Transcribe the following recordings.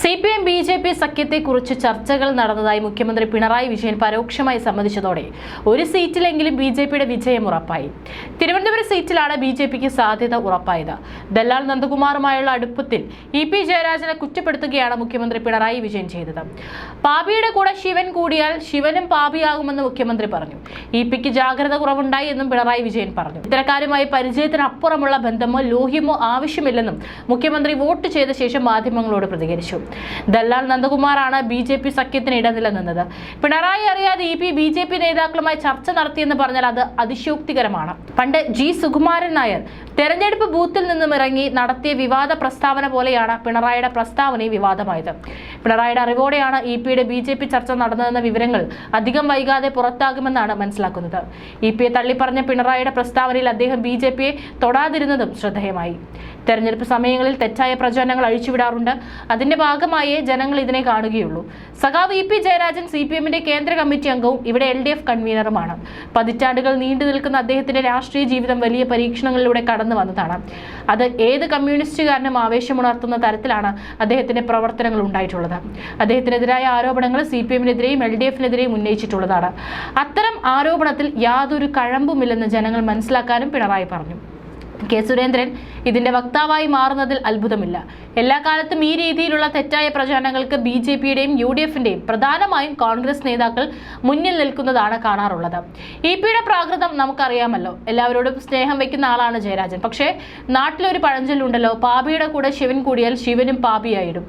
C P M B J P സഖ്യത്തെക്കുറിച്ച് ചർച്ചകൾ നടന്നതായി മുഖ്യമന്ത്രി പിണറായി വിജയൻ പരോക്ഷമായി സമ്മതിച്ചതോടെ ഒരു സീറ്റിലെങ്കിലും ബി ജെ പിയുടെ വിജയം ഉറപ്പായി. തിരുവനന്തപുരം സീറ്റിലാണ് ബി ജെ പിക്ക് സാധ്യത ഉറപ്പായത്. ദല്ലാൽ നന്ദകുമാറുമായുള്ള അടുപ്പത്തിൽ ഇ പി ജയരാജനെ കുറ്റപ്പെടുത്തുകയാണ് മുഖ്യമന്ത്രി പിണറായി വിജയൻ ചെയ്തത്. പാപിയുടെ കൂടെ ശിവൻ കൂടിയാൽ ശിവനും പാപിയാകുമെന്ന് മുഖ്യമന്ത്രി പറഞ്ഞു. ഇ പിക്ക് ജാഗ്രത കുറവുണ്ടായി എന്നും പിണറായി വിജയൻ പറഞ്ഞു. ഇത്തരക്കാരുമായി പരിചയത്തിനപ്പുറമുള്ള ബന്ധമോ ലോഹ്യമോ ആവശ്യമില്ലെന്നും മുഖ്യമന്ത്രി വോട്ട് ചെയ്ത ശേഷം മാധ്യമങ്ങളോട് പ്രതികരിച്ചു. ദല്ലാൽ നന്ദകുമാറാണ് ബി ജെ പി സഖ്യത്തിന് ഇടനിലനിന്നത് പിണറായി അറിയാതെ E P B J P നേതാക്കളുമായി ചർച്ച നടത്തിയെന്ന് പറഞ്ഞാൽ അത് അതിശയോക്തികരമാണ്. പണ്ട് ജി സുകുമാരൻ നായർ തെരഞ്ഞെടുപ്പ് ബൂത്തിൽ നിന്നും ഇറങ്ങി നടത്തിയ വിവാദ പ്രസ്താവന പോലെയാണ് പിണറായിയുടെ പ്രസ്താവനയും വിവാദമായത്. പിണറായിയുടെ അറിവോടെയാണ് ഇ പിയുടെ ബി ജെ പി ചർച്ച നടന്നതെന്ന വിവരങ്ങൾ അധികം വൈകാതെ പുറത്താകുമെന്നാണ് മനസ്സിലാക്കുന്നത്. ഇ പിയെ തള്ളിപ്പറഞ്ഞ പിണറായിയുടെ പ്രസ്താവനയിൽ അദ്ദേഹം ബി ജെ പിയെ തൊടാതിരുന്നതും ശ്രദ്ധേയമായി. തെരഞ്ഞെടുപ്പ് സമയങ്ങളിൽ തെറ്റായ പ്രചരണങ്ങൾ അഴിച്ചുവിടാറുണ്ട്. അതിന്റെ ഭാഗമായേ ജനങ്ങൾ ഇതിനെ കാണുകയുള്ളൂ. സഖാവ് E P Jayarajan C P എമ്മിന്റെ കേന്ദ്ര കമ്മിറ്റി അംഗവും ഇവിടെ എൽ ഡി എഫ് കൺവീനറുമാണ്. പതിറ്റാണ്ടുകൾ നീണ്ടു നിൽക്കുന്ന അദ്ദേഹത്തിന്റെ രാഷ്ട്രീയ ജീവിതം വലിയ പരീക്ഷണങ്ങളിലൂടെ കടന്നു വന്നതാണ്. അത് ഏത് കമ്മ്യൂണിസ്റ്റുകാരനും ആവേശമുണർത്തുന്ന തരത്തിലാണ് അദ്ദേഹത്തിന്റെ പ്രവർത്തനങ്ങൾ ഉണ്ടായിട്ടുള്ളത്. അദ്ദേഹത്തിനെതിരായ ആരോപണങ്ങൾ സി പി എമ്മിനെതിരെയും എൽ ഡി എഫിനെതിരെയും ഉന്നയിച്ചിട്ടുള്ളതാണ്. അത്തരം ആരോപണത്തിൽ യാതൊരു കഴമ്പുമില്ലെന്ന് ജനങ്ങൾ മനസ്സിലാക്കാനും പിണറായി പറഞ്ഞു. കെ സുരേന്ദ്രൻ ഇതിന്റെ വക്താവായി മാറുന്നതിൽ അത്ഭുതമില്ല. എല്ലാ കാലത്തും ഈ രീതിയിലുള്ള തെറ്റായ പ്രചാരണങ്ങൾക്ക് ബി ജെ പിയുടെയും യു ഡി എഫിന്റെയും പ്രധാനമായും കോൺഗ്രസ് നേതാക്കൾ മുന്നിൽ നിൽക്കുന്നതാണ് കാണാറുള്ളത്. ഇ പിയുടെ പ്രാകൃതം നമുക്കറിയാമല്ലോ. എല്ലാവരോടും സ്നേഹം വെക്കുന്ന ആളാണ് ജയരാജൻ. പക്ഷേ നാട്ടിലൊരു പഴഞ്ചൊല്ലുണ്ടല്ലോ പാപിയുടെ കൂടെ ശിവൻ കൂടിയാൽ ശിവനും പാപിയായിടും.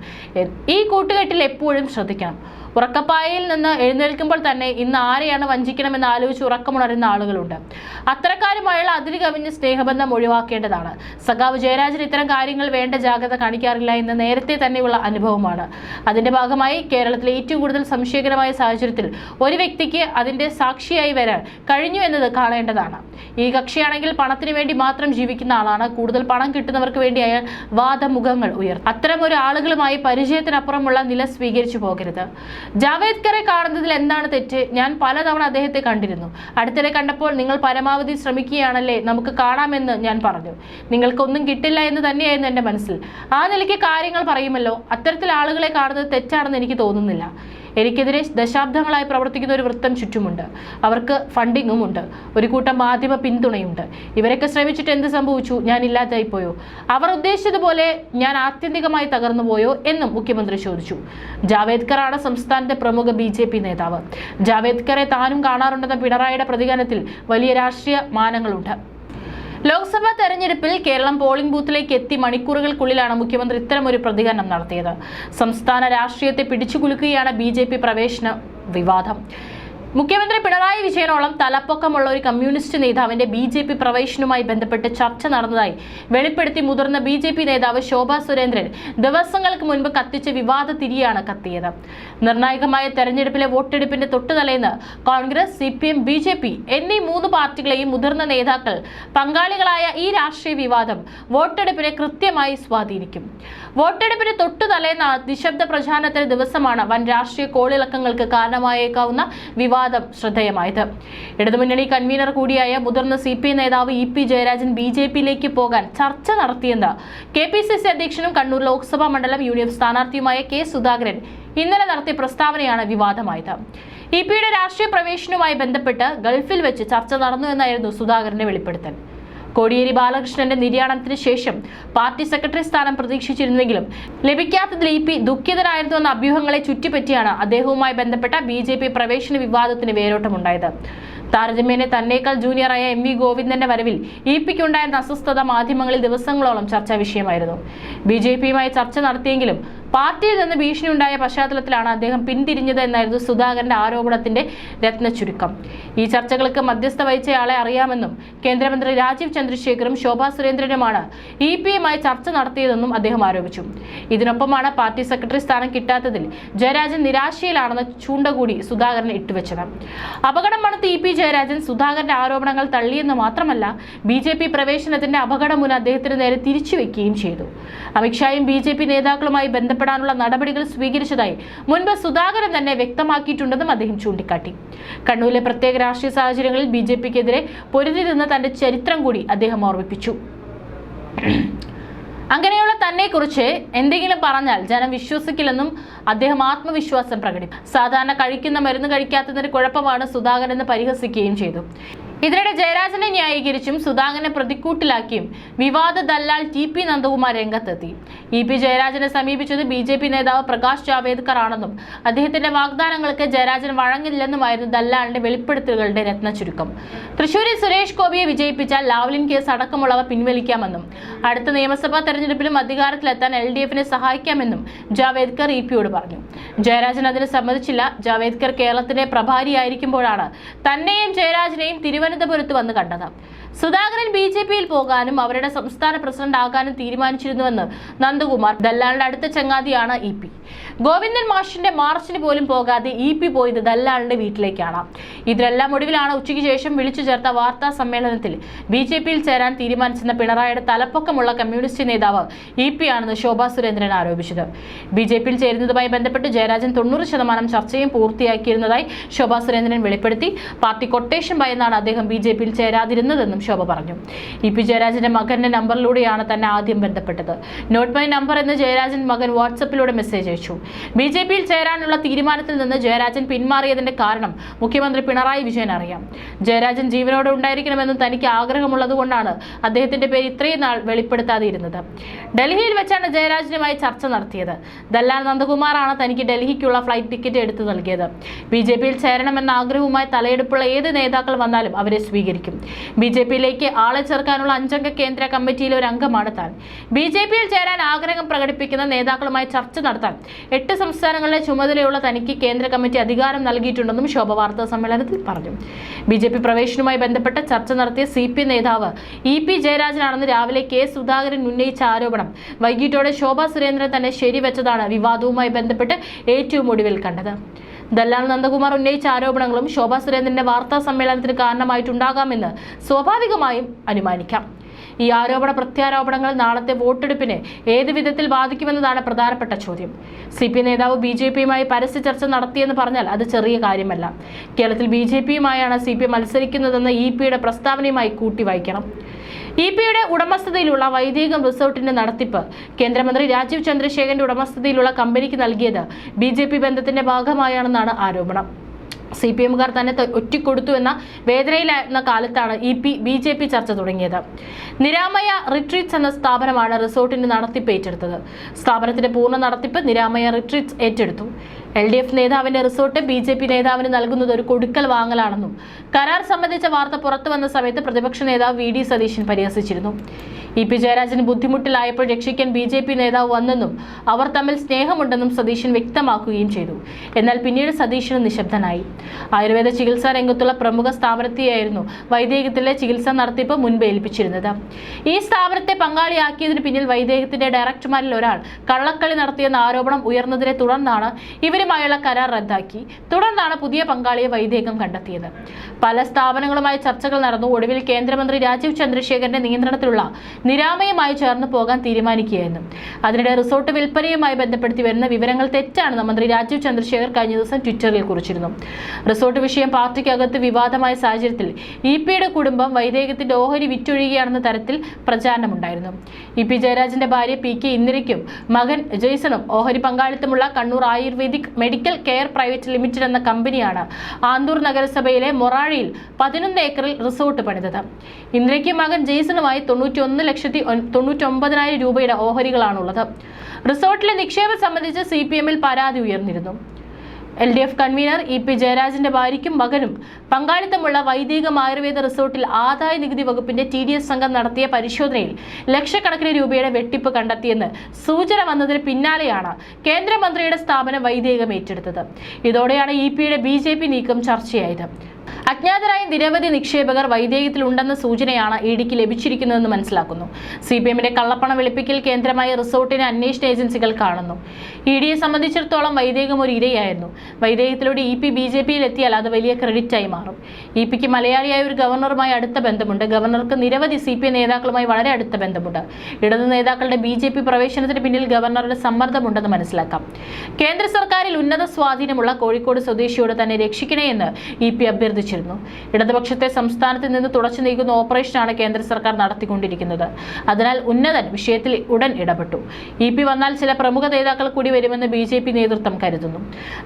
ഈ കൂട്ടുകെട്ടിൽ എപ്പോഴും ശ്രദ്ധിക്കണം. ഉറക്കപ്പായയിൽ നിന്ന് എഴുന്നേൽക്കുമ്പോൾ തന്നെ ഇന്ന് ആരെയാണ് വഞ്ചിക്കണമെന്ന് ആലോചിച്ച് ഉറക്കമുണരുന്ന ആളുകളുണ്ട്. അത്തരക്കാരുമായുള്ള അതിര് കവിഞ്ഞ് സ്നേഹബന്ധം ഒഴിവാക്കേണ്ടതാണ്. സഖാവ് ജയരാജൻ ഇത്തരം കാര്യങ്ങൾ വേണ്ട ജാഗ്രത കാണിക്കാറില്ല എന്ന് നേരത്തെ തന്നെയുള്ള അനുഭവമാണ്. അതിന്റെ ഭാഗമായി കേരളത്തിലെ ഏറ്റവും കൂടുതൽ സംശയകരമായ സാഹചര്യത്തിൽ ഒരു വ്യക്തിക്ക് അതിന്റെ സാക്ഷിയായി വരാൻ കഴിഞ്ഞു എന്നത് കാണേണ്ടതാണ്. ഈ കക്ഷിയാണെങ്കിൽ പണത്തിന് വേണ്ടി മാത്രം ജീവിക്കുന്ന ആളാണ്. കൂടുതൽ പണം കിട്ടുന്നവർക്ക് വേണ്ടി അയാൾ വാദമുഖങ്ങൾ ഉയർത്തും. അത്തരം ഒരു ആളുകളുമായി പരിചയത്തിനപ്പുറമുള്ള നില സ്വീകരിച്ചു പോകരുത്. ജാവേദ്കറെ കാണുന്നതിൽ എന്താണ് തെറ്റ്? ഞാൻ പലതവണ അദ്ദേഹത്തെ കണ്ടിരുന്നു. അടുത്തിടെ കണ്ടപ്പോൾ നിങ്ങൾ പരമാവധി ശ്രമിക്കുകയാണല്ലേ? നമുക്ക് കാണാമെന്ന് ഞാൻ പറഞ്ഞു. നിങ്ങൾക്കൊന്നും കിട്ടില്ല എന്ന് തന്നെയായിരുന്നു എന്റെ മനസ്സിൽ. ആ നിലയ്ക്ക് കാര്യങ്ങൾ പറയുമല്ലോ. അത്തരത്തിൽ ആളുകളെ കാണുന്നത് തെറ്റാണെന്ന് എനിക്ക് തോന്നുന്നില്ല. എനിക്കെതിരെ ദശാബ്ദങ്ങളായി പ്രവർത്തിക്കുന്ന ഒരു വൃത്തം ചുറ്റുമുണ്ട്. അവർക്ക് ഫണ്ടിങ്ങും ഉണ്ട്. ഒരു കൂട്ടം മാധ്യമ പിന്തുണയുണ്ട്. ഇവരൊക്കെ ശ്രമിച്ചിട്ട് എന്ത് സംഭവിച്ചു? ഞാൻ ഇല്ലാതായിപ്പോയോ അവർ ഉദ്ദേശിച്ചതുപോലെ ഞാൻ ആത്യന്തികമായി തകർന്നു പോയോ എന്നും മുഖ്യമന്ത്രി ചോദിച്ചു. ജാവേദ്കറാണ് സംസ്ഥാനത്തെ പ്രമുഖ ബി ജെ പി നേതാവ്. ജാവേദ്കറെ താനും കാണാറുണ്ടെന്ന പിണറായിയുടെ പ്രതികരണത്തിൽ വലിയ രാഷ്ട്രീയ മാനങ്ങളുണ്ട്. ലോക്സഭാ തെരഞ്ഞെടുപ്പിൽ കേരളം പോളിംഗ് ബൂത്തിലേക്ക് എത്തി മണിക്കൂറുകൾക്കുള്ളിലാണ് മുഖ്യമന്ത്രി ഇത്തരമൊരു പ്രതികരണം നടത്തിയത്. സംസ്ഥാന രാഷ്ട്രീയത്തെ പിടിച്ചുകുലുക്കുകയാണ് ബി പ്രവേശന വിവാദം. മുഖ്യമന്ത്രി പിണറായി വിജയനോളം തലപ്പൊക്കമുള്ള ഒരു കമ്മ്യൂണിസ്റ്റ് നേതാവിന്റെ ബി ജെ പി പ്രവേശനവുമായി ബന്ധപ്പെട്ട് ചർച്ച നടന്നതായി വെളിപ്പെടുത്തി മുതിർന്ന ബി ജെ പി നേതാവ് ശോഭാ സുരേന്ദ്രൻ ദിവസങ്ങൾക്ക് മുൻപ് കത്തിച്ച വിവാദ തിരിയാണ് കത്തിയത്. നിർണായകമായ തെരഞ്ഞെടുപ്പിലെ വോട്ടെടുപ്പിന്റെ തൊട്ടുതലേന്ന് Congress C P M B J P എന്നീ മൂന്ന് പാർട്ടികളെയും മുതിർന്ന നേതാക്കൾ പങ്കാളികളായ ഈ രാഷ്ട്രീയ വിവാദം വോട്ടെടുപ്പിനെ കൃത്യമായി സ്വാധീനിക്കും. വോട്ടെടുപ്പിന് തൊട്ടുതലേന്ന നിശബ്ദ പ്രചാരണത്തിന് ദിവസമാണ് വൻ രാഷ്ട്രീയ കോളിളക്കങ്ങൾക്ക് കാരണമായേക്കാവുന്ന വിവാദം ശ്രദ്ധേയമായത്. ഇടതുമുന്നണി കൺവീനർ കൂടിയായ മുതിർന്ന സി പി നേതാവ് E P Jayarajan B J പിയിലേക്ക് പോകാൻ ചർച്ച നടത്തിയെന്ന് കെ പി സി സി അധ്യക്ഷനും കണ്ണൂർ ലോക്സഭാ മണ്ഡലം യു ഡി എഫ് സ്ഥാനാർത്ഥിയുമായ കെ സുധാകരൻ ഇന്നലെ നടത്തിയ പ്രസ്താവനയാണ് വിവാദമായത്. ഇ പിയുടെ രാഷ്ട്രീയ പ്രവേശനവുമായി ബന്ധപ്പെട്ട് ഗൾഫിൽ വെച്ച് ചർച്ച നടന്നു എന്നായിരുന്നു സുധാകരന്റെ വെളിപ്പെടുത്തൽ. കോടിയേരി ബാലകൃഷ്ണന്റെ നിര്യാണത്തിന് ശേഷം പാർട്ടി സെക്രട്ടറി സ്ഥാനം പ്രതീക്ഷിച്ചിരുന്നെങ്കിലും ലഭിക്കാത്തതിൽ ഇ പി ദുഃഖിതനായിരുന്നുവെന്ന അഭ്യൂഹങ്ങളെ ചുറ്റിപ്പറ്റിയാണ് അദ്ദേഹവുമായി ബന്ധപ്പെട്ട ബി ജെ പി പ്രവേശന വിവാദത്തിന് വേരോട്ടമുണ്ടായത്. താരതമ്യേനെ തന്നേക്കാൾ ജൂനിയറായ എം വി ഗോവിന്ദന്റെ വരവിൽ ഇ പിക്കുണ്ടായിരുന്ന അസ്വസ്ഥത മാധ്യമങ്ങളിൽ ദിവസങ്ങളോളം ചർച്ചാ വിഷയമായിരുന്നു. ബി ജെ പിയുമായി ചർച്ച നടത്തിയെങ്കിലും പാർട്ടിയിൽ നിന്ന് ഭീഷണി ഉണ്ടായ പശ്ചാത്തലത്തിലാണ് അദ്ദേഹം പിന്തിരിഞ്ഞത് എന്നായിരുന്നു സുധാകരന്റെ ആരോപണത്തിന്റെ രത്ന ചുരുക്കം. ഈ ചർച്ചകൾക്ക് മധ്യസ്ഥ വഹിച്ചയാളെ അറിയാമെന്നും കേന്ദ്രമന്ത്രി രാജീവ് ചന്ദ്രശേഖറും ശോഭാ സുരേന്ദ്രനുമാണ് ഇ പിയുമായി ചർച്ച നടത്തിയതെന്നും അദ്ദേഹം ആരോപിച്ചു. ഇതിനൊപ്പമാണ് പാർട്ടി സെക്രട്ടറി സ്ഥാനം കിട്ടാത്തതിൽ ജയരാജൻ നിരാശയിലാണെന്ന ചൂണ്ടകൂടി സുധാകരൻ ഇട്ടുവെച്ചത്. അപകടം മണത്ത് ഇ പി ജയരാജൻ സുധാകരന്റെ ആരോപണങ്ങൾ തള്ളിയെന്ന് മാത്രമല്ല ബി ജെ പി പ്രവേശനത്തിന്റെ അപകടം മുൻ അദ്ദേഹത്തിന് നേരെ തിരിച്ചുവെക്കുകയും ചെയ്തു. അമിത്ഷായും ബി ജെ പി നേതാക്കളുമായി ബന്ധപ്പെടാനുള്ള നടപടികൾ സ്വീകരിച്ചതായി മുൻപ് സുധാകരൻ തന്നെ വ്യക്തമാക്കിയിട്ടുണ്ടെന്നും അദ്ദേഹം ചൂണ്ടിക്കാട്ടി. കണ്ണൂരിലെ പ്രത്യേക രാഷ്ട്രീയ സാഹചര്യങ്ങളിൽ ബി ജെ പിക്കെതിരെ പൊരുതിരുന്ന തന്റെ ചരിത്രം കൂടി അദ്ദേഹം ഓർമ്മിപ്പിച്ചു. അങ്ങനെയുള്ള തന്നെ കുറിച്ച് എന്തെങ്കിലും പറഞ്ഞാൽ ജനം വിശ്വസിക്കില്ലെന്നും അദ്ദേഹം ആത്മവിശ്വാസം പ്രകടിപ്പിച്ചു. സാധാരണ കഴിക്കുന്ന മരുന്ന് കഴിക്കാത്തതിന് കുഴപ്പമാണ് സുധാകരൻ എന്ന് പരിഹസിക്കുകയും ചെയ്തു. ഇതിനിടെ ജയരാജനെ ന്യായീകരിച്ചും സുധാകരനെ പ്രതിക്കൂട്ടിലാക്കിയും വിവാദ ദല്ലാൽ ടി പി നന്ദകുമാർ രംഗത്തെത്തി. ഇ പി ജയരാജനെ സമീപിച്ചത് ബി ജെ പി നേതാവ് പ്രകാശ് ജാവേദ്കർ ആണെന്നും അദ്ദേഹത്തിന്റെ വാഗ്ദാനങ്ങൾക്ക് ജയരാജൻ വഴങ്ങില്ലെന്നുമായിരുന്നു ദല്ലാലിന്റെ വെളിപ്പെടുത്തലുകളുടെ രത്ന ചുരുക്കം തൃശൂരിൽ സുരേഷ് ഗോപിയെ വിജയിപ്പിച്ചാൽ ലാവ്ലിൻ കേസ് അടക്കമുള്ളവ പിൻവലിക്കാമെന്നും അടുത്ത നിയമസഭാ തെരഞ്ഞെടുപ്പിലും അധികാരത്തിലെത്താൻ എൽ ഡി എഫിനെ സഹായിക്കാമെന്നും ജാവേദ്കർ ഇ പിയോട് പറഞ്ഞു. ജയരാജൻ അതിന് സമ്മതിച്ചില്ല. ജാവേദ്കർ കേരളത്തിന്റെ പ്രഭാരിയായിരിക്കുമ്പോഴാണ് തന്നെയും ജയരാജനെയും തിരുവനന്തപുരത്ത് വന്ന് കണ്ടത്. സുധാകരൻ ബി ജെ പിയിൽ പോകാനും അവരുടെ സംസ്ഥാന പ്രസിഡന്റ് ആകാനും തീരുമാനിച്ചിരുന്നുവെന്ന് നന്ദകുമാർ ദല്ലാളിന്റെ അടുത്ത ചങ്ങാതിയാണ് ഇ പി. ഗോവിന്ദൻ മാഷിന്റെ മാർച്ചിന് പോലും പോകാതെ ഇ പി പോയത് ദല്ലാളിന്റെ വീട്ടിലേക്കാണ്. ഇതിലെല്ലാം ഒടുവിലാണ് ഉച്ചയ്ക്ക് ശേഷം വിളിച്ചു ചേർത്ത വാർത്താ സമ്മേളനത്തിൽ ബി ജെ പിയിൽ ചേരാൻ തീരുമാനിച്ചെന്ന പിണറായിയുടെ തലപ്പൊക്കമുള്ള കമ്മ്യൂണിസ്റ്റ് നേതാവ് ഇ പി ആണെന്ന് ശോഭാ സുരേന്ദ്രൻ ആരോപിച്ചത്. ബി ജെ പിയിൽ ചേരുന്നതുമായി ബന്ധപ്പെട്ട് ജയരാജൻ തൊണ്ണൂറ് ശതമാനം ചർച്ചയും പൂർത്തിയാക്കിയിരുന്നതായി ശോഭാ സുരേന്ദ്രൻ വെളിപ്പെടുത്തി. പാർട്ടി കൊട്ടേഷൻ ഭയന്നാണ് അദ്ദേഹം ബി ജെ പിയിൽ ചേരാതിരുന്നതെന്നും ശോഭ പറഞ്ഞു. ഇ പി ജയരാജന്റെ മകന്റെ നമ്പറിലൂടെയാണ് തന്നെ ആദ്യം ബന്ധപ്പെട്ടത്. നോട്ട് മൈ നമ്പർ എന്ന് ജയരാജൻ മകൻ വാട്സപ്പിലൂടെ മെസ്സേജ് അയച്ചു. ബി ജെ പിയിൽ ചേരാനുള്ള തീരുമാനത്തിൽ നിന്ന് ജയരാജൻ പിന്മാറിയതിന്റെ കാരണം മുഖ്യമന്ത്രി പിണറായി വിജയൻ അറിയാം. ജയരാജൻ ജീവനോടെ ഉണ്ടായിരിക്കണമെന്ന് തനിക്ക് ആഗ്രഹമുള്ളതുകൊണ്ടാണ് അദ്ദേഹത്തിന്റെ പേര് ഇത്രയും നാൾ വെളിപ്പെടുത്താതെ ഇരുന്നത് ഡൽഹിയിൽ വെച്ചാണ് ജയരാജനുമായി ചർച്ച നടത്തിയത്. ദല്ലാൽ നന്ദകുമാറാണ് തനിക്ക് ഡൽഹിക്കുള്ള ഫ്ലൈറ്റ് ടിക്കറ്റ് എടുത്തു നൽകിയത്. ബി ജെ പിയിൽ ചേരണമെന്ന ആഗ്രഹവുമായി തലയെടുപ്പുള്ള ഏത് നേതാക്കൾ വന്നാലും അവരെ സ്വീകരിക്കും. ബി ജെ പിയിലേക്ക് ആളെ ചേർക്കാനുള്ള അഞ്ചംഗ കേന്ദ്ര കമ്മിറ്റിയിലെ ഒരു അംഗമാണ് താൻ. ബി ജെ പിയിൽ ചേരാൻ ആഗ്രഹം പ്രകടിപ്പിക്കുന്ന നേതാക്കളുമായി ചർച്ച നടത്താൻ എട്ട് സംസ്ഥാനങ്ങളിലെ ചുമതലയുള്ള തനിക്ക് കേന്ദ്ര കമ്മിറ്റി അധികാരം നൽകിയിട്ടുണ്ടെന്നും ശോഭ വാർത്താ സമ്മേളനത്തിൽ പറഞ്ഞു. ബി ജെ പി പ്രവേശനവുമായി ബന്ധപ്പെട്ട ചർച്ച നടത്തിയ സി പി നേതാവ് ഇ പി ജയരാജനാണെന്ന് രാവിലെ കെ സുധാകരൻ ഉന്നയിച്ച ആരോപണം. വൈകിട്ടോടെ ശോഭാ സുരേന്ദ്രൻ തന്നെ ശരിവെച്ചതാണ് വിവാദവുമായി ബന്ധപ്പെട്ട് ഏറ്റവും ഒടുവിൽ കണ്ടത്. ദല്ലാൽ നന്ദകുമാർ ഉന്നയിച്ച ആരോപണങ്ങളും ശോഭാ സുരേന്ദ്രന്റെ വാർത്താ സമ്മേളനത്തിന് കാരണമായിട്ടുണ്ടാകാമെന്ന് സ്വാഭാവികമായും അനുമാനിക്കാം ഈ ആരോപണ പ്രത്യാരോപണങ്ങൾ നാളത്തെ വോട്ടെടുപ്പിനെ ഏത് വിധത്തിൽ ബാധിക്കുമെന്നതാണ് പ്രധാനപ്പെട്ട ചോദ്യം. സി പി നേതാവ് ബി ജെ പിയുമായി പരസ്യ ചർച്ച നടത്തിയെന്ന് പറഞ്ഞാൽ അത് ചെറിയ കാര്യമല്ല. കേരളത്തിൽ ബി ജെ പിയുമായാണ് സി പി മത്സരിക്കുന്നതെന്ന് ഇ പിയുടെ പ്രസ്താവനയുമായി കൂട്ടി വായിക്കണം ഇ പിയുടെ ഉടമസ്ഥതയിലുള്ള വൈദികം റിസോർട്ടിന്റെ നടത്തിപ്പ് കേന്ദ്രമന്ത്രി രാജീവ് ചന്ദ്രശേഖരന്റെ ഉടമസ്ഥതയിലുള്ള കമ്പനിക്ക് നൽകിയത് ബി ബന്ധത്തിന്റെ ഭാഗമായാണെന്നാണ് ആരോപണം. സി പി എമ്മുകാർ തന്നെ ഒറ്റിക്കൊടുത്തു എന്ന വേദനയിലായിരുന്ന കാലത്താണ് E P B J P ചർച്ച തുടങ്ങിയത്. നിരാമയ റിട്രീറ്റ്സ് എന്ന സ്ഥാപനമാണ് റിസോർട്ടിന്റെ നടത്തിപ്പ് ഏറ്റെടുത്തത്. സ്ഥാപനത്തിന്റെ പൂർണ നടത്തിപ്പ് നിരാമയ റിട്രീറ്റ്സ് ഏറ്റെടുത്തു. എൽ ഡി എഫ് നേതാവിന്റെ റിസോർട്ട് ബി ജെ പി നേതാവിന് നൽകുന്നത് ഒരു കൊടുക്കൽ വാങ്ങലാണെന്നും കരാർ സംബന്ധിച്ച വാർത്ത പുറത്തു വന്ന സമയത്ത് പ്രതിപക്ഷ നേതാവ് വി ഡി സതീശൻ പരിഹസിച്ചിരുന്നു. ഇ പി ജയരാജന് ബുദ്ധിമുട്ടിലായപ്പോൾ രക്ഷിക്കാൻ ബി ജെ പി നേതാവ് വന്നെന്നും അവർ തമ്മിൽ സ്നേഹമുണ്ടെന്നും സതീശൻ വ്യക്തമാക്കുകയും ചെയ്തു. എന്നാൽ പിന്നീട് സതീശന് നിശബ്ദനായി. ആയുർവേദ ചികിത്സാ രംഗത്തുള്ള പ്രമുഖ സ്ഥാപനത്തെയായിരുന്നു വൈദേഹത്തിലെ ചികിത്സാ നടത്തിപ്പ് മുൻപ് ഏൽപ്പിച്ചിരുന്നത്. ഈ സ്ഥാപനത്തെ പങ്കാളിയാക്കിയതിന് പിന്നിൽ വൈദേഹത്തിന്റെ ഡയറക്ടർമാരിൽ ഒരാൾ കള്ളക്കളി നടത്തിയെന്ന ആരോപണം ഉയർന്നതിനെ തുടർന്നാണ് ഇവരുമായുള്ള കരാർ റദ്ദാക്കി. തുടർന്നാണ് പുതിയ പങ്കാളിയെ വൈദേഹം കണ്ടെത്തിയത്. പല സ്ഥാപനങ്ങളുമായി ചർച്ചകൾ നടന്നു. ഒടുവിൽ കേന്ദ്രമന്ത്രി രാജീവ് ചന്ദ്രശേഖരന്റെ നിയന്ത്രണത്തിലുള്ള നിരാമയുമായി ചേർന്ന് പോകാൻ തീരുമാനിക്കുകയായിരുന്നു. അതിനിടെ റിസോർട്ട് വിൽപ്പനയുമായി ബന്ധപ്പെടുത്തി വരുന്ന വിവരങ്ങൾ തെറ്റാണെന്ന് മന്ത്രി രാജീവ് ചന്ദ്രശേഖർ കഴിഞ്ഞ ദിവസം ട്വിറ്ററിൽ കുറിച്ചിരുന്നു. റിസോർട്ട് വിഷയം പാർട്ടിക്കകത്ത് വിവാദമായ സാഹചര്യത്തിൽ ഇ പിയുടെ കുടുംബം വൈദേഹത്തിന്റെ ഓഹരി വിറ്റൊഴിയുകയാണെന്ന തരത്തിൽ പ്രചാരണമുണ്ടായിരുന്നു. ഇ പി ജയരാജന്റെ ഭാര്യ പി കെ ഇന്ദിരയ്ക്കും മകൻ ജെയ്സണും ഓഹരി പങ്കാളിത്തമുള്ള Kannur Ayurvedic medical care private limited എന്ന കമ്പനിയാണ് ആന്തൂർ നഗരസഭയിലെ മൊറാഴിയിൽ പതിനൊന്ന് ഏക്കറിൽ റിസോർട്ട് പണിതത്. ഇന്ദിരയ്ക്കും മകൻ ജെയ്സണുമായി തൊണ്ണൂറ്റി ഒന്ന് ലക്ഷത്തി ഒൻ- തൊണ്ണൂറ്റി ഒമ്പതിനായിരം രൂപയുടെ ഓഹരികളാണുള്ളത്. റിസോർട്ടിലെ നിക്ഷേപം സംബന്ധിച്ച് സി പി എമ്മിൽ പരാതി ഉയർന്നിരുന്നു. L D F convener E P ജയരാജന്റെ ഭാര്യയ്ക്കും മകനും പങ്കാളിത്തമുള്ള വൈദിക ആയുർവേദ റിസോർട്ടിൽ ആദായ നികുതി വകുപ്പിന്റെ ടി ഡി എസ് സംഘം നടത്തിയ പരിശോധനയിൽ ലക്ഷക്കണക്കിന് രൂപയുടെ വെട്ടിപ്പ് കണ്ടെത്തിയെന്ന് സൂചന വന്നതിന് പിന്നാലെയാണ് കേന്ദ്രമന്ത്രിയുടെ സ്ഥാപനം വൈദികം ഏറ്റെടുത്തത്. ഇതോടെയാണ് ഇ പിയുടെ ബി നീക്കം ചർച്ചയായത്. അജ്ഞാതരായ നിരവധി നിക്ഷേപകർ വൈദേഹത്തിൽ ഉണ്ടെന്ന സൂചനയാണ് ഇ ഡിക്ക് ലഭിച്ചിരിക്കുന്നതെന്ന് മനസ്സിലാക്കുന്നു. സി പി എമ്മിന്റെ കള്ളപ്പണം വെളുപ്പിക്കൽ കേന്ദ്രമായ റിസോർട്ടിനെ അന്വേഷണ ഏജൻസികൾ കാണുന്നു. ഇ ഡിയെ സംബന്ധിച്ചിടത്തോളം വൈദേഹം ഒരു ഇരയായിരുന്നു. വൈദേഹത്തിലൂടെ ഇ പി ബി ജെ പിയിൽ എത്തിയാൽ അത് വലിയ ക്രെഡിറ്റായി മാറും. ഇ പിക്ക് മലയാളിയായ ഒരു ഗവർണറുമായി അടുത്ത ബന്ധമുണ്ട്. ഗവർണർക്ക് നിരവധി സി പി ഐ നേതാക്കളുമായി വളരെ അടുത്ത ബന്ധമുണ്ട്. ഇടതു നേതാക്കളുടെ ബി ജെ പി പ്രവേശനത്തിന് പിന്നിൽ ഗവർണറുടെ സമ്മർദ്ദമുണ്ടെന്ന് മനസ്സിലാക്കാം. കേന്ദ്ര സർക്കാരിൽ ഉന്നത സ്വാധീനമുള്ള കോഴിക്കോട് സ്വദേശിയോട് തന്നെ രക്ഷിക്കണേ എന്ന് ഇ പി അഭ്യർത്ഥിച്ചിരുന്നു ഇടതുപക്ഷത്തെ സംസ്ഥാനത്ത് നിന്ന് തുടച്ചു നീക്കുന്ന ഓപ്പറേഷനാണ് കേന്ദ്ര സർക്കാർ നടത്തിക്കൊണ്ടിരിക്കുന്നത്. അതിനാൽ ഉന്നതൻ വിഷയത്തിൽ ഉടൻ ഇടപെട്ടു. ഇ പി വന്നാൽ ചില പ്രമുഖ നേതാക്കൾ കൂടി വരുമെന്ന് ബി ജെ പി നേതൃത്വം കരുതുന്നു.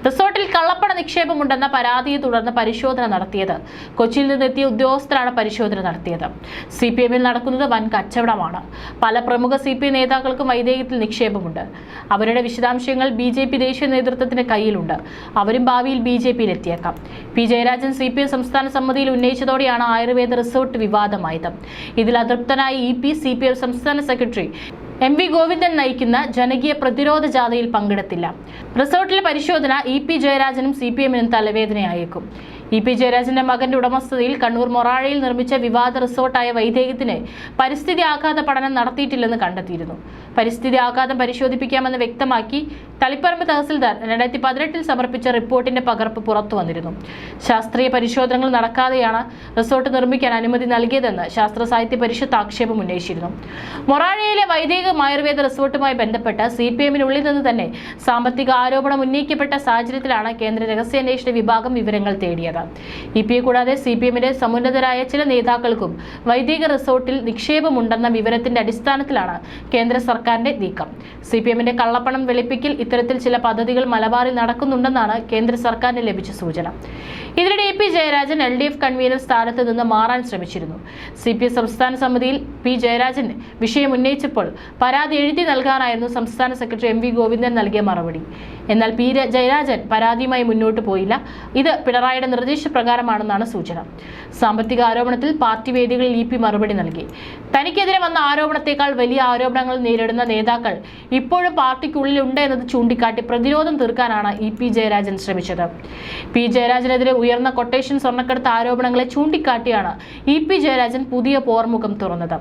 റിസോർട്ടിൽ കള്ളപ്പണ നിക്ഷേപമുണ്ടെന്ന പരാതിയെ തുടർന്ന് പരിശോധന നടത്തിയത്. കൊച്ചിയിൽ നിന്നെത്തിയ ഉദ്യോഗസ്ഥരാണ് പരിശോധന നടത്തിയത്. സി പി എമ്മിൽ നടക്കുന്നത് വൻ കച്ചവടമാണ്. പല പ്രമുഖ സി പി നേതാക്കൾക്കും വൈദേഹത്തിൽ നിക്ഷേപമുണ്ട്. അവരുടെ വിശദാംശങ്ങൾ ബി ജെ പി ദേശീയ നേതൃത്വത്തിന്റെ കയ്യിലുണ്ട്. അവരും ഭാവിയിൽ B J P Jayarajan C P സംസ്ഥാന സമിതിയിൽ ഉന്നയിച്ചതോടെയാണ് ആയുർവേദ റിസോർട്ട് വിവാദമായത്. ഇതിൽ അതൃപ്തനായ E P C P M സംസ്ഥാന സെക്രട്ടറി എം വി ഗോവിന്ദൻ നയിക്കുന്ന ജനകീയ പ്രതിരോധ ജാഥയിൽ പങ്കെടുത്തില്ല. റിസോർട്ടിലെ പരിശോധന ഇ പി ജയരാജനും സി പി എമ്മിനും തലവേദനയായേക്കും. ഇ പി ജയരാജന്റെ മകന്റെ ഉടമസ്ഥതയിൽ കണ്ണൂർ മൊറാഴയിൽ നിർമ്മിച്ച വിവാദ റിസോർട്ടായ വൈദേഹത്തിന് പരിസ്ഥിതി ആഘാത പഠനം നടത്തിയിട്ടില്ലെന്ന് കണ്ടെത്തിയിരുന്നു. പരിസ്ഥിതി ആഘാതം പരിശോധിപ്പിക്കാമെന്ന് വ്യക്തമാക്കി തളിപ്പറമ്പ് തഹസിൽദാർ രണ്ടായിരത്തി പതിനെട്ടിൽ സമർപ്പിച്ച റിപ്പോർട്ടിന്റെ പകർപ്പ് പുറത്തു വന്നിരുന്നു. ശാസ്ത്രീയ പരിശോധനകൾ നടക്കാതെയാണ് റിസോർട്ട് നിർമ്മിക്കാൻ അനുമതി നൽകിയതെന്ന് ശാസ്ത്ര സാഹിത്യ പരിഷത്ത് ആക്ഷേപം ഉന്നയിച്ചിരുന്നു. മൊറാഴയിലെ വൈദിക ആയുർവേദ റിസോർട്ടുമായി ബന്ധപ്പെട്ട് സി പി എമ്മിനുള്ളിൽ നിന്ന് തന്നെ സാമ്പത്തിക ആരോപണം ഉന്നയിക്കപ്പെട്ട സാഹചര്യത്തിലാണ് കേന്ദ്ര രഹസ്യാന്വേഷണ വിഭാഗം വിവരങ്ങൾ തേടിയത്. ഇ പി കൂടാതെ സി പി എമ്മിന്റെ സമുന്നതരായ ചില നേതാക്കൾക്കും വൈദിക റിസോർട്ടിൽ നിക്ഷേപമുണ്ടെന്ന വിവരത്തിന്റെ അടിസ്ഥാനത്തിലാണ് കേന്ദ്ര സർക്കാരിന്റെ നീക്കം. സി പി എമ്മിന്റെ കള്ളപ്പണം വെളുപ്പിക്കൽ ഇത്തരത്തിൽ ചില പദ്ധതികൾ മലബാറിൽ നടക്കുന്നുണ്ടെന്നാണ് കേന്ദ്ര സർക്കാരിന് ലഭിച്ച സൂചന. ഇതിനിടെ A P Jayarajan L D F convener സ്ഥാനത്ത് നിന്ന് മാറാൻ ശ്രമിച്ചിരുന്നു. സി പി എം സംസ്ഥാന സമിതിയിൽ പി ജയരാജൻ വിഷയം ഉന്നയിച്ചപ്പോൾ പരാതി എഴുതി നൽകാനായിരുന്നു സംസ്ഥാന സെക്രട്ടറി എം വി ഗോവിന്ദൻ നൽകിയ മറുപടി. എന്നാൽ പി ജയരാജൻ പരാതിയുമായി മുന്നോട്ട് പോയില്ല. ഇത് പിണറായിയുടെ നിർദ്ദേശപ്രകാരമാണെന്നാണ് സൂചന. സാമ്പത്തിക ആരോപണത്തിൽ പാർട്ടി വേദികളിൽ ഇ മറുപടി നൽകി. തനിക്കെതിരെ വന്ന ആരോപണത്തെക്കാൾ വലിയ ആരോപണങ്ങൾ നേരിടുന്ന നേതാക്കൾ ഇപ്പോഴും പാർട്ടിക്കുള്ളിലുണ്ട് എന്നത് ചൂണ്ടിക്കാട്ടി പ്രതിരോധം തീർക്കാനാണ് ഇ പി ജയരാജൻ ശ്രമിച്ചത്. പി ജയരാജനെതിരെ ഉയർന്ന കൊട്ടേഷൻ സ്വർണക്കടത്ത് ആരോപണങ്ങളെ ചൂണ്ടിക്കാട്ടിയാണ് ഇ പി ജയരാജൻ പുതിയ പോർമുഖം തുറന്നത്.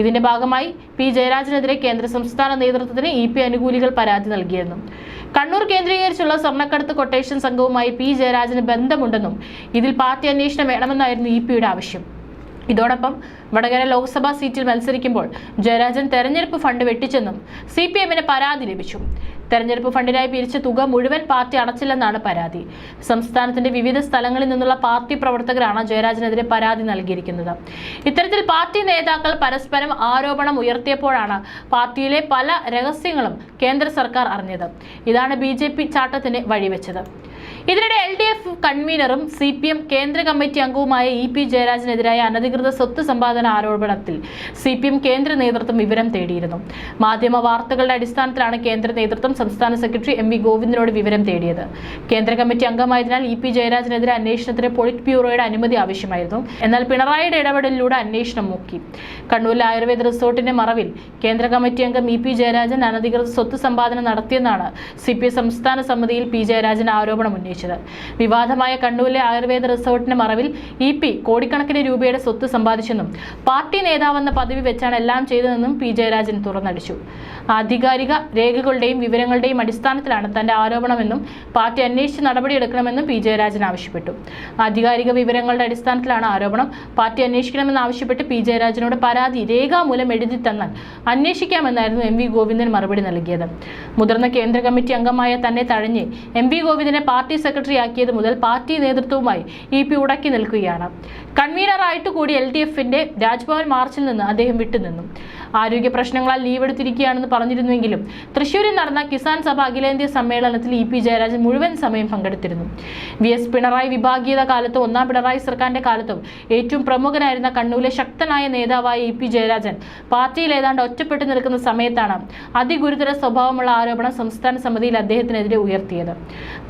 ഇതിന്റെ ഭാഗമായി പി ജയരാജനെതിരെ കേന്ദ്ര സംസ്ഥാന നേതൃത്വത്തിന് ഇ പി അനുകൂലികൾ പരാതി നൽകിയിരുന്നു കണ്ണൂർ കേന്ദ്രീകരിച്ചുള്ള സ്വർണക്കടത്ത് കൊട്ടേഷൻ സംഘവുമായി പി ജയരാജന് ബന്ധമുണ്ടെന്നും ഇതിൽ പാർട്ടി അന്വേഷണം വേണമെന്നായിരുന്നു ഇ പിയുടെ ആവശ്യം. ഇതോടൊപ്പം വടകര ലോക്സഭാ സീറ്റിൽ മത്സരിക്കുമ്പോൾ ജയരാജൻ തെരഞ്ഞെടുപ്പ് ഫണ്ട് വെട്ടിച്ചെന്നും സി പരാതി ലഭിച്ചു. തെരഞ്ഞെടുപ്പ് ഫണ്ടിനായി പിരിച്ച തുക മുഴുവൻ പാർട്ടി അടച്ചില്ലെന്നാണ് പരാതി. സംസ്ഥാനത്തിന്റെ വിവിധ സ്ഥലങ്ങളിൽ നിന്നുള്ള പാർട്ടി പ്രവർത്തകരാണ് ജയരാജനെതിരെ പരാതി നൽകിയിരിക്കുന്നത്. ഇത്തരത്തിൽ പാർട്ടി നേതാക്കൾ പരസ്പരം ആരോപണം ഉയർത്തിയപ്പോഴാണ് പാർട്ടിയിലെ പല രഹസ്യങ്ങളും കേന്ദ്ര സർക്കാർ അറിഞ്ഞത്. ഇതാണ് ബി ചാട്ടത്തിന് വഴിവെച്ചത്. ഇതിനിടെ എൽ ഡി എഫ് കൺവീനറും സി പി എം കേന്ദ്ര കമ്മിറ്റി അംഗവുമായ ഇ പി ജയരാജനെതിരായ അനധികൃത സ്വത്ത് സമ്പാദന ആരോപണത്തിൽ സി പി എം കേന്ദ്ര നേതൃത്വം വിവരം തേടിയിരുന്നു. മാധ്യമ വാർത്തകളുടെ അടിസ്ഥാനത്തിലാണ് കേന്ദ്ര നേതൃത്വം സംസ്ഥാന സെക്രട്ടറി എം വി ഗോവിന്ദനോട് വിവരം തേടിയത്. കേന്ദ്ര കമ്മിറ്റി അംഗമായതിനാൽ ഇ പി ജയരാജനെതിരെ അന്വേഷണത്തിന് പൊളിറ്റ് ബ്യൂറോയുടെ അനുമതി ആവശ്യമായിരുന്നു. എന്നാൽ പിണറായിയുടെ ഇടപെടലിലൂടെ അന്വേഷണം മുക്കി. കണ്ണൂരിലെ ആയുർവേദ റിസോർട്ടിന്റെ മറവിൽ കേന്ദ്ര കമ്മിറ്റി അംഗം ഇ പി ജയരാജൻ അനധികൃത സ്വത്ത് സമ്പാദനം നടത്തിയെന്നാണ് സി പി സംസ്ഥാന സമിതിയിൽ പി ജയരാജൻ ആരോപണം ഉന്നയിച്ചത് വിവാദമായ കണ്ണൂരിലെ ആയുർവേദ റിസോർട്ടിന് മറവിൽ ഇ പി കോടിക്കണക്കിന് രൂപയുടെ സ്വത്ത് സമ്പാദിച്ചെന്നും പാർട്ടി നേതാവെന്ന പദവി വെച്ചാണ് എല്ലാം ചെയ്തതെന്നും പി ജയരാജൻ തുറന്നടിച്ചു. ആധികാരിക രേഖകളുടെയും വിവരങ്ങളുടെയും അടിസ്ഥാനത്തിലാണ് തന്റെ ആരോപണമെന്നും പാർട്ടി അന്വേഷിച്ച് നടപടിയെടുക്കണമെന്നും പി ജയരാജൻ ആവശ്യപ്പെട്ടു. ആധികാരിക വിവരങ്ങളുടെ അടിസ്ഥാനത്തിലാണ് ആരോപണം. പാർട്ടി അന്വേഷിക്കണമെന്ന് ആവശ്യപ്പെട്ട് പി ജയരാജനോട് പരാതി രേഖാമൂലം എഴുതി തന്നാൽ അന്വേഷിക്കാമെന്നായിരുന്നു എം വി ഗോവിന്ദൻ മറുപടി നൽകിയത്. മുതിർന്ന കേന്ദ്ര കമ്മിറ്റി അംഗമായ തന്നെ തഴഞ്ഞ് എം വി ഗോവിന്ദനെ പാർട്ടി സെക്രട്ടറിയാക്കിയത് മുതൽ പാർട്ടി നേതൃത്വവുമായി ഇ പി ഉടക്കി നിൽക്കുകയാണ്. കൺവീനറായിട്ട് കൂടി എൽ ഡി എഫിന്റെ രാജ്ഭവൻ മാർച്ചിൽ നിന്ന് അദ്ദേഹം വിട്ടുനിന്നു. ആരോഗ്യ പ്രശ്നങ്ങളാൽ ലീവ് എടുത്തിരിക്കുകയാണെന്ന് പറഞ്ഞിരുന്നുവെങ്കിലും തൃശൂരിൽ നടന്ന കിസാൻ സഭ അഖിലേന്ത്യാ സമ്മേളനത്തിൽ ഇ പി ജയരാജൻ മുഴുവൻ സമയം പങ്കെടുത്തിരുന്നു. വി എസ് പിണറായി വിഭാഗീയത കാലത്തും ഒന്നാം പിണറായി സർക്കാരിന്റെ കാലത്തും ഏറ്റവും പ്രമുഖനായിരുന്ന കണ്ണൂരിലെ ശക്തനായ നേതാവായ ഇ പി ജയരാജൻ പാർട്ടിയിൽ ഏതാണ്ട് ഒറ്റപ്പെട്ടു നിൽക്കുന്ന സമയത്താണ് അതിഗുരുതര സ്വഭാവമുള്ള ആരോപണം സംസ്ഥാന സമിതിയിൽ അദ്ദേഹത്തിനെതിരെ ഉയർത്തിയത്.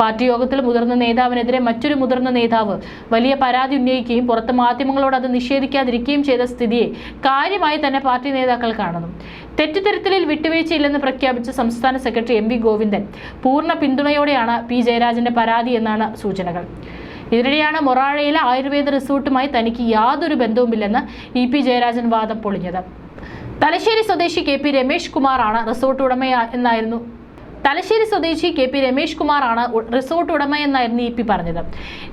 പാർട്ടി യോഗത്തിൽ മുതിർന്ന നേതാവിനെതിരെ മറ്റൊരു മുതിർന്ന നേതാവ് വലിയ പരാതി ഉന്നയിക്കുകയും പുറത്ത് മാധ്യമങ്ങളോട് അത് നിഷേധിക്കാതിരിക്കുകയും ചെയ്ത സ്ഥിതിയെ കാര്യമായി തന്നെ പാർട്ടി നേതാക്കൾ കാണുന്നു. തെറ്റുതിരുത്തലിൽ വിട്ടുവീഴ്ചയില്ലെന്ന് പ്രഖ്യാപിച്ച സംസ്ഥാന സെക്രട്ടറി എം വി ഗോവിന്ദൻ പൂർണ പിന്തുണയോടെയാണ് പി ജയരാജന്റെ പരാതി എന്നാണ് സൂചനകൾ. ഇതിനിടെയാണ് മൊറാഴയിലെ ആയുർവേദ റിസോർട്ടുമായി തനിക്ക് യാതൊരു ബന്ധവുമില്ലെന്ന് ഇ പി ജയരാജൻ വാദം പൊളിഞ്ഞത്. തലശ്ശേരി സ്വദേശി കെ പി രമേഷ് കുമാറാണ് റിസോർട്ട് ഉടമ എന്നായിരുന്നു തലശ്ശേരി സ്വദേശി കെ പി രമേഷ് കുമാറാണ് റിസോർട്ട് ഉടമയെന്നായിരുന്നു ഇ പി പറഞ്ഞത്.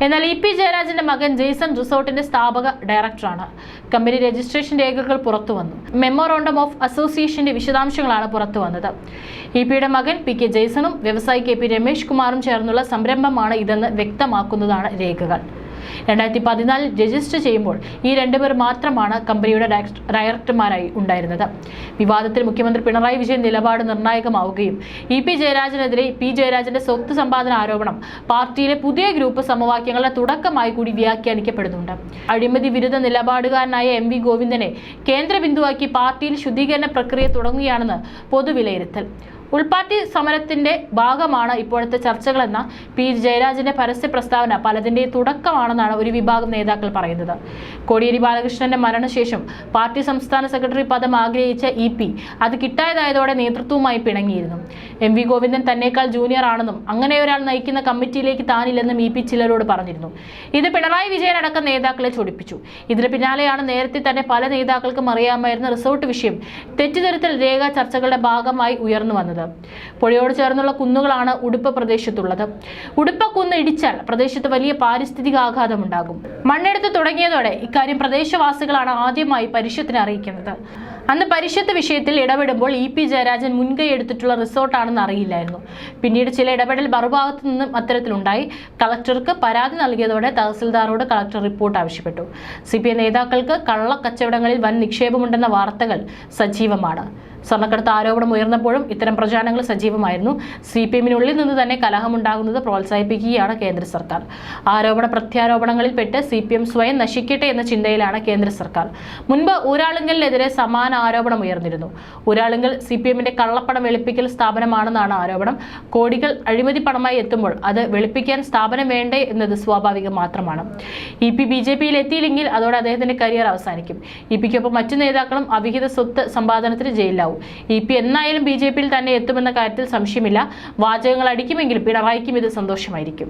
എന്നാൽ ഇ പി ജയരാജന്റെ മകൻ ജെയ്സൺ റിസോർട്ടിന്റെ സ്ഥാപക ഡയറക്ടറാണ്. കമ്പനി രജിസ്ട്രേഷൻ രേഖകൾ പുറത്തു വന്നു. മെമ്മോറോണ്ടം ഓഫ് അസോസിയേഷന്റെ വിശദാംശങ്ങളാണ് പുറത്തു വന്നത്. ഇ പിയുടെ മകൻ പി കെ ജെയ്സണും വ്യവസായി കെ പി രമേഷ് കുമാറും ചേർന്നുള്ള സംരംഭമാണ് ഇതെന്ന് വ്യക്തമാക്കുന്നതാണ് രേഖകൾ. രണ്ടായിരത്തി പതിനാലിൽ രജിസ്റ്റർ ചെയ്യുമ്പോൾ ഈ രണ്ടുപേർ മാത്രമാണ് കമ്പനിയുടെ ഡയറക്ടർമാരായി ഉണ്ടായിരുന്നത്. വിവാദത്തിൽ മുഖ്യമന്ത്രി പിണറായി വിജയൻ നിലപാട് നിർണായകമാവുകയും ഇ പി ജയരാജനെതിരെ പി ജയരാജന്റെ സ്വത്ത് സമ്പാദന ആരോപണം പാർട്ടിയിലെ പുതിയ ഗ്രൂപ്പ് സമവാക്യങ്ങളുടെ തുടക്കമായി കൂടി വ്യാഖ്യാനിക്കപ്പെടുന്നുണ്ട്. അഴിമതി വിരുദ്ധ നിലപാടുകാരനായ എം വി ഗോവിന്ദനെ കേന്ദ്ര ബിന്ദുവാക്കി പാർട്ടിയിൽ ശുദ്ധീകരണ പ്രക്രിയ തുടങ്ങുകയാണെന്ന് പൊതുവിലയിരുത്തൽ. ഉൾപാർട്ടി സമരത്തിന്റെ ഭാഗമാണ് ഇപ്പോഴത്തെ ചർച്ചകളെന്ന പി ജയരാജന്റെ പരസ്യ പ്രസ്താവന പലതിന്റെയും തുടക്കമാണെന്നാണ് ഒരു വിഭാഗം നേതാക്കൾ പറയുന്നത്. കോടിയേരി ബാലകൃഷ്ണന്റെ മരണശേഷം പാർട്ടി സംസ്ഥാന സെക്രട്ടറി പദം ആഗ്രഹിച്ച ഇ പി അത് കിട്ടായതായതോടെ നേതൃത്വവുമായി പിണങ്ങിയിരുന്നു. എം വി ഗോവിന്ദൻ തന്നേക്കാൾ ജൂനിയർ ആണെന്നും അങ്ങനെ ഒരാൾ നയിക്കുന്ന കമ്മിറ്റിയിലേക്ക് താനില്ലെന്നും ഇ പി ചിലരോട് പറഞ്ഞിരുന്നു. ഇത് പിണറായി വിജയൻ അടക്കം നേതാക്കളെ ചൊടിപ്പിച്ചു. ഇതിന് പിന്നാലെയാണ് നേരത്തെ തന്നെ പല നേതാക്കൾക്കും അറിയാമായിരുന്ന റിസോർട്ട് വിഷയം തെറ്റിദ്ധരുത്തൽ രേഖ ചർച്ചകളുടെ ഭാഗമായി ഉയർന്നു വന്നത്. പുഴയോട് ചേർന്നുള്ള കുന്നുകളാണ് ഉടുപ്പ പ്രദേശത്തുള്ളത്. ഉടുപ്പ കുന്ന് ഇടിച്ചാൽ പ്രദേശത്ത് വലിയ പാരിസ്ഥിതിക ആഘാതമുണ്ടാകും മണ്ണെടുത്ത് തുടങ്ങിയതോടെ ഇക്കാര്യം പ്രദേശവാസികളാണ് ആദ്യമായി പരിഷത്തിന് അറിയിക്കുന്നത്. അന്ന് പരിഷത്ത് വിഷയത്തിൽ ഇടപെടുമ്പോൾ ഇ പി ജയരാജൻ മുൻകൈ എടുത്തിട്ടുള്ള റിസോർട്ടാണെന്ന് അറിയില്ലായിരുന്നു. പിന്നീട് ചില ഇടപെടൽ മറുഭാഗത്തു നിന്നും അത്തരത്തിലുണ്ടായി. കളക്ടർക്ക് പരാതി നൽകിയതോടെ തഹസിൽദാറോട് കളക്ടർ റിപ്പോർട്ട് ആവശ്യപ്പെട്ടു. സി നേതാക്കൾക്ക് കള്ളക്കച്ചവടങ്ങളിൽ വൻ നിക്ഷേപമുണ്ടെന്ന വാർത്തകൾ സജീവമാണ്. സ്വർണക്കടത്ത് ആരോപണം ഉയർന്നപ്പോഴും ഇത്തരം പ്രചാരണങ്ങൾ സജീവമായിരുന്നു. സി പി എമ്മിനുള്ളിൽ നിന്ന് തന്നെ കലഹമുണ്ടാകുന്നത് പ്രോത്സാഹിപ്പിക്കുകയാണ് കേന്ദ്ര സർക്കാർ. ആരോപണ പ്രത്യാരോപണങ്ങളിൽ പെട്ട് സി പി എം സ്വയം നശിക്കട്ടെ എന്ന ചിന്തയിലാണ് കേന്ദ്ര സർക്കാർ. മുൻപ് ഊരാളുങ്കലിനെതിരെ സമാന ആരോപണം ഉയർന്നിരുന്നു. ഊരാളുങ്കൽ സി പി എമ്മിന്റെ കള്ളപ്പണം വെളുപ്പിക്കൽ സ്ഥാപനമാണെന്നാണ് ആരോപണം. കോടികൾ അഴിമതി പണമായി എത്തുമ്പോൾ അത് വെളുപ്പിക്കാൻ സ്ഥാപനം വേണ്ടേ എന്നത് സ്വാഭാവികം മാത്രമാണ്. ഇ പി ബി ജെ പിയിൽ എത്തിയില്ലെങ്കിൽ അതോടെ അദ്ദേഹത്തിന്റെ കരിയർ അവസാനിക്കും. ഇ പിക്കൊപ്പം മറ്റു നേതാക്കളും അവിഹിത സ്വത്ത് സമ്പാദനത്തിന് ജയിലിലാവും. ഇ പി എന്നായാലും ബി ജെ പിയിൽ തന്നെ എത്തുമെന്ന കാര്യത്തിൽ സംശയമില്ല. വാചകങ്ങൾ അടിക്കുമെങ്കിലും പിണറായിക്കും ഇത് സന്തോഷമായിരിക്കും.